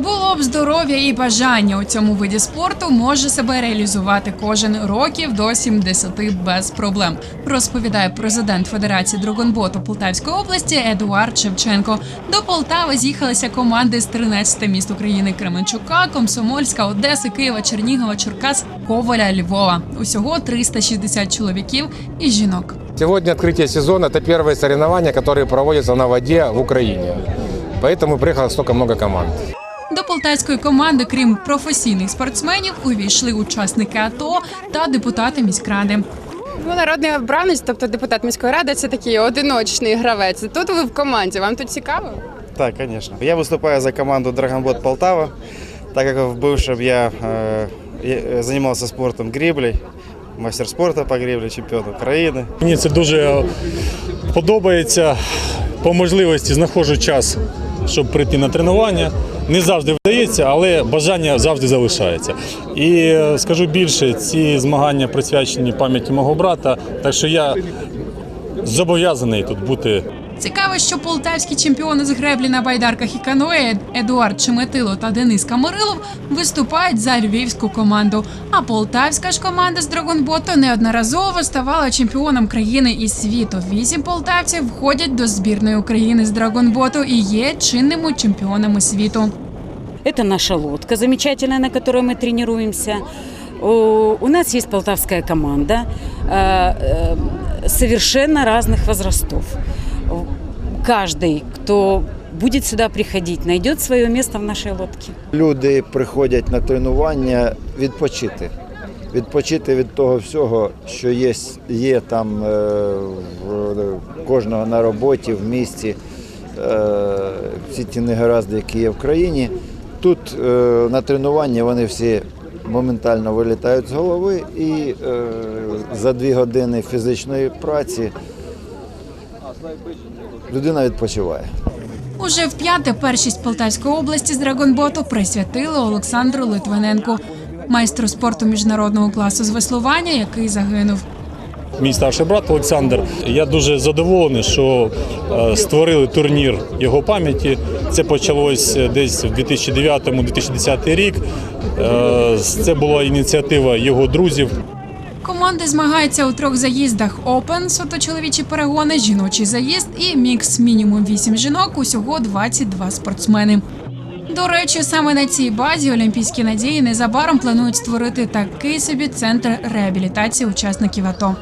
Було б здоров'я і бажання у цьому виді спорту може себе реалізувати кожен років до 70 без проблем. Розповідає президент Федерації драгонботу Полтавської області Едуард Шевченко. До Полтави з'їхалися команди з 13 міст України: Кременчука, Комсомольська, Одеси, Києва, Чернігова, Черкас, Коваля, Львова. Усього 360 чоловіків і жінок. Сегодня открытие сезона – это первые соревнования, которые проводятся на воде в Украине. Поэтому приехало столько много команд. До полтавської команди, крім професійних спортсменів, увійшли учасники АТО та депутати міськради. Ну, народний обранець, тобто депутат міської ради, це такий одиночний гравець. Тут ви в команді. Вам тут цікаво? Так, конечно. Я выступаю за команду Драгонбот Полтава, так как в бывшем я э, я занимался спортом греблей, мастер спорта по гребле, чемпион Украины. Мені це дуже подобається. По можливості знаходжу час, щоб прийти на тренування. Не завжди вдається, але бажання завжди залишається. І е, скажу більше, ці змагання присвячені пам'яті мого брата, так що я зобов'язаний тут бути Цікаво, що полтавські чемпіони з греблі на байдарках і каное Едуард Чеметило та Денис Камарилов виступають за львівську команду. А полтавська ж команда з драгонботу неодноразово ставала чемпіоном країни і світу. Вісім полтавців входять до збірної України з драгонботу і є чинними чемпіонами світу. Это наша лодка замечательная, на которой мы тренируемся. О, У нас есть полтавская команда э, э, совершенно разных возрастов. Каждый, кто будет сюда приходить, найдет свое место в нашей лодке. Люди приходять на тренування відпочити. Відпочити від того всього, що є, є там е, в кожного на роботі, в місті, е, всі ті негаразди, які є в країні. Тут е, на тренуванні вони всі моментально вилітають з голови і е, за дві години фізичної праці людина відпочиває. Уже вп'яте першість Полтавської області з драгонботу присвятили Олександру Литвиненку, майстру спорту міжнародного класу з веслування, який загинув. мій старший брат Олександр. Я дуже задоволений, що е, створили турнір його пам'яті. Це почалось десь в 2009-2010 рік. Е, Це була ініціатива його друзів. Команди змагаються у трьох заїздах: Open – суто чоловічі перегони, жіночий заїзд і мікс мінімум 8 жінок. Усього 22 спортсмени. До речі, саме на цій базі Олімпійські надії незабаром планують створити такий собі центр реабілітації учасників АТО.